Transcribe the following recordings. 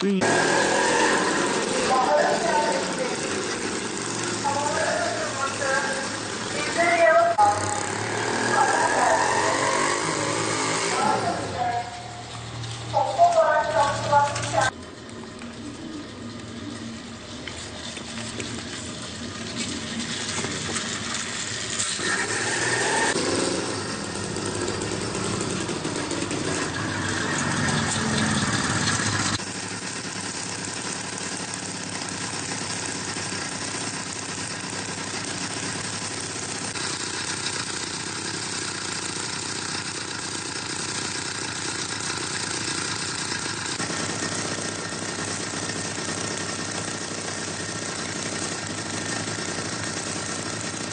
See you.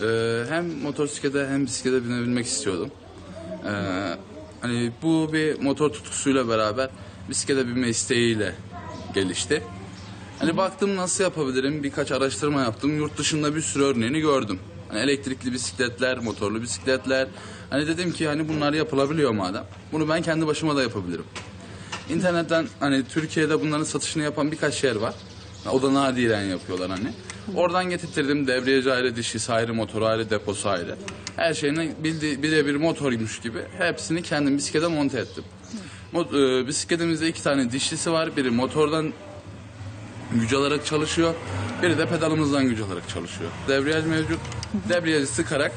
Ee, hem motosiklete hem bisiklete binebilmek istiyordum. Ee, hani bu bir motor tutkusuyla beraber bisiklete binme isteğiyle gelişti. Hani baktım nasıl yapabilirim birkaç araştırma yaptım. Yurt dışında bir sürü örneğini gördüm. Hani elektrikli bisikletler, motorlu bisikletler. Hani dedim ki hani bunlar yapılabiliyor madem. Bunu ben kendi başıma da yapabilirim. İnternetten hani Türkiye'de bunların satışını yapan birkaç yer var. O da nadiren yapıyorlar hani. Oradan getirttirdim debriyajı ayrı, dişisi ayrı, motoru ayrı, deposu ayrı. Her şeyini bildi, birebir motormuş gibi hepsini kendim bisiklete monte ettim. Mo- e, bisikletimizde iki tane dişlisi var. Biri motordan güç alarak çalışıyor. Biri de pedalımızdan güç alarak çalışıyor. Debriyaj mevcut. Debriyajı sıkarak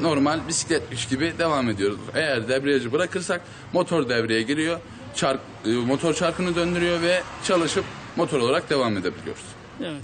normal bisikletmiş gibi devam ediyoruz. Eğer debriyajı bırakırsak motor devreye giriyor. Çark, e, motor çarkını döndürüyor ve çalışıp motor olarak devam edebiliyoruz. Evet.